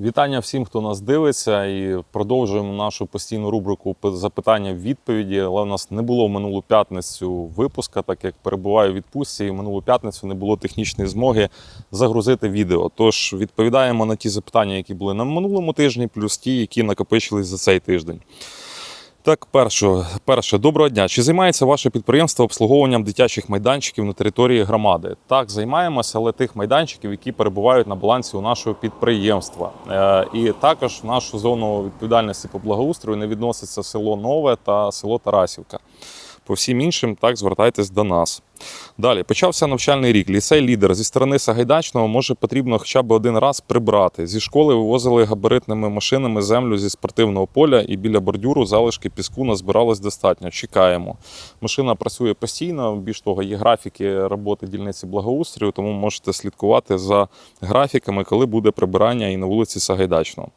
Вітання всім, хто нас дивиться, і продовжуємо нашу постійну рубрику запитання відповіді. Але у нас не було в минулу п'ятницю випуска, так як перебуваю в відпустці, і в минулу п'ятницю не було технічної змоги загрузити відео. Тож відповідаємо на ті запитання, які були на минулому тижні, плюс ті, які накопичились за цей тиждень. Так, перше, перше, доброго дня. Чи займається ваше підприємство обслуговуванням дитячих майданчиків на території громади? Так, займаємося, але тих майданчиків, які перебувають на балансі у нашого підприємства. Е, і також в нашу зону відповідальності по благоустрою не відноситься село Нове та село Тарасівка. По всім іншим, так, звертайтесь до нас. Далі почався навчальний рік. Ліцей лідер зі сторони Сагайдачного може потрібно хоча б один раз прибрати. Зі школи вивозили габаритними машинами землю зі спортивного поля, і біля бордюру залишки піску назбиралось достатньо. Чекаємо. Машина працює постійно. Більш того, є графіки роботи дільниці благоустрою, тому можете слідкувати за графіками, коли буде прибирання і на вулиці Сагайдачного.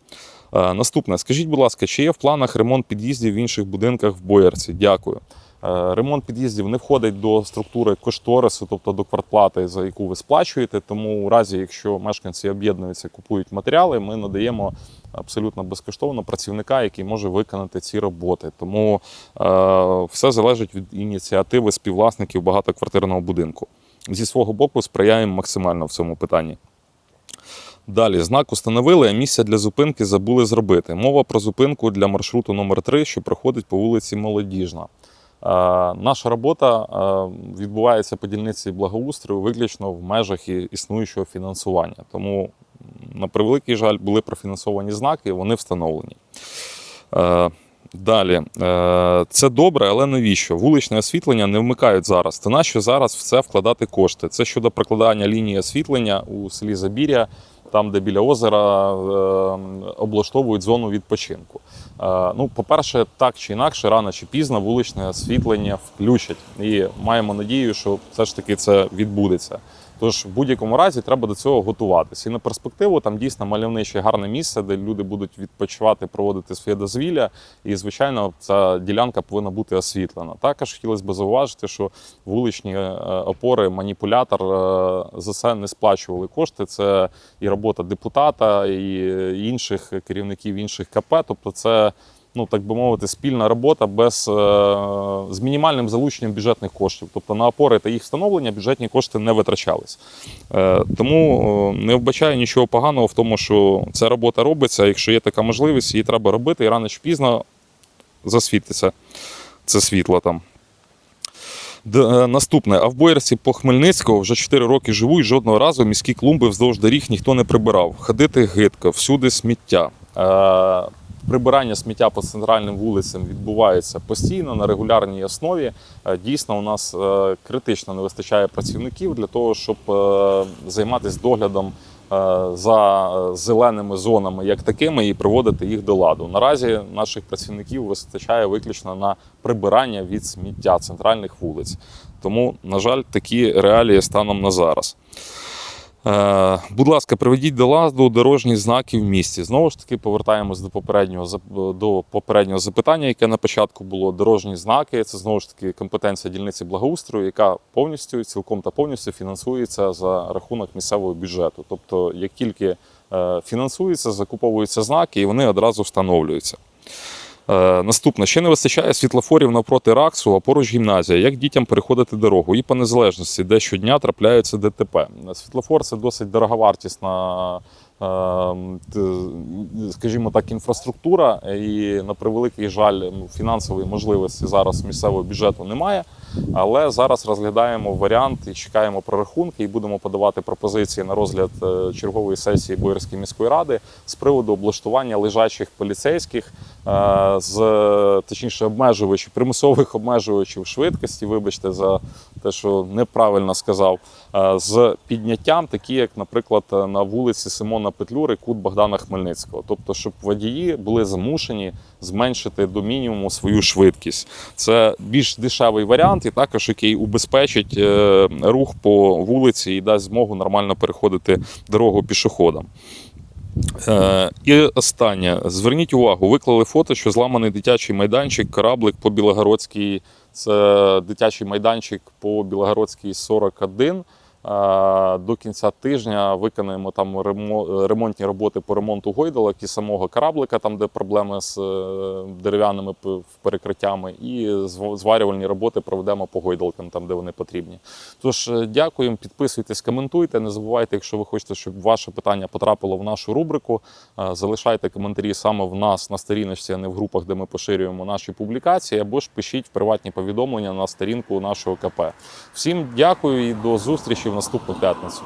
Е, Наступне, скажіть, будь ласка, чи є в планах ремонт під'їздів в інших будинках в Боярці? Дякую. Е, Ремонт під'їздів не входить до структури кошторису, тобто до квартплати, за яку ви сплачуєте. Тому у разі, якщо мешканці об'єднуються, купують матеріали, ми надаємо абсолютно безкоштовно працівника, який може виконати ці роботи. Тому е, все залежить від ініціативи співвласників багатоквартирного будинку. Зі свого боку сприяємо максимально в цьому питанні. Далі знак установили, а місця для зупинки забули зробити. Мова про зупинку для маршруту номер 3 що проходить по вулиці Молодіжна. Е, наша робота е, відбувається по дільниці благоустрою виключно в межах існуючого фінансування. Тому, на превеликий жаль, були профінансовані знаки, вони встановлені. Е, Далі, це добре, але навіщо? Вуличне освітлення не вмикають зараз. То нащо зараз в це вкладати кошти? Це щодо прокладання лінії освітлення у селі Забір'я, там, де біля озера облаштовують зону відпочинку. Е, Ну, по-перше, так чи інакше, рано чи пізно вуличне освітлення включать. І маємо надію, що все ж таки це відбудеться. Тож в будь-якому разі треба до цього готуватися. І на перспективу там дійсно мальовниче гарне місце, де люди будуть відпочивати, проводити своє дозвілля. І, звичайно, ця ділянка повинна бути освітлена. Також хотілося б зауважити, що вуличні е, опори, маніпулятор е, за це не сплачували кошти. Це і робота депутата, і інших керівників інших КП. Тобто, це. Ну, так би мовити, спільна робота без е, з мінімальним залученням бюджетних коштів. Тобто на опори та їх встановлення бюджетні кошти не витрачались. Е, тому е, не вбачаю нічого поганого в тому, що ця робота робиться. Якщо є така можливість, її треба робити, і рано чи пізно засвітиться це світло там. Наступне, а в Боярці по Хмельницького вже 4 роки живу і жодного разу міські клумби вздовж доріг ніхто не прибирав. Ходити гидко, всюди сміття. Прибирання сміття по центральним вулицям відбувається постійно на регулярній основі. Е, Дійсно, у нас е, критично не вистачає працівників для того, щоб е, займатися доглядом за зеленими зонами, як такими, і приводити їх до ладу. Наразі наших працівників вистачає виключно на прибирання від сміття центральних вулиць. Тому, на жаль, такі реалії станом на зараз. Е, будь ласка, приведіть до ладу дорожні знаки в місті. Знову ж таки, повертаємось до попереднього до попереднього запитання, яке на початку було. Дорожні знаки це знову ж таки компетенція дільниці благоустрою, яка повністю цілком та повністю фінансується за рахунок місцевого бюджету. Тобто, як тільки е, фінансується, закуповуються знаки, і вони одразу встановлюються. Е, наступне ще не вистачає світлофорів навпроти Раксу, а поруч гімназія. Як дітям переходити дорогу? І по незалежності, де щодня трапляються ДТП. Світлофор це досить дороговартісна, скажімо так, інфраструктура. І на превеликий жаль, ну, фінансової можливості зараз місцевого бюджету немає. Але зараз розглядаємо варіант і чекаємо прорахунки, і будемо подавати пропозиції на розгляд е, чергової сесії Боярської міської ради з приводу облаштування лежачих поліцейських е, з точніше обмежувачів, примусових обмежувачів швидкості. Вибачте за те, що неправильно сказав, е, з підняттям, такі як, наприклад, на вулиці Симона Петлюри, кут Богдана Хмельницького. Тобто, щоб водії були змушені зменшити до мінімуму свою швидкість. Це більш дешевий варіант, і також який убезпечить е, рух по вулиці і дасть змогу нормально переходити дорогу пішоходам. Е, і останнє. Зверніть увагу, виклали фото, що зламаний дитячий майданчик, кораблик по Білогородській. Це дитячий майданчик по Білогородській 41. Е, До кінця тижня виконаємо там ремонтні роботи по ремонту гойдалок і самого кораблика, там де проблеми з е, дерев'яними перекриттями, і зварювальні роботи проведемо по гойдалкам, там де вони потрібні. Тож е, дякуємо, підписуйтесь, коментуйте. Не забувайте, якщо ви хочете, щоб ваше питання потрапило в нашу рубрику. Залишайте коментарі саме в нас на сторіночці, а не в групах, де ми поширюємо наші публікації, або ж пишіть приватні повідомлення на сторінку нашого КП. Всім дякую і до зустрічі в наступну п'ятницю.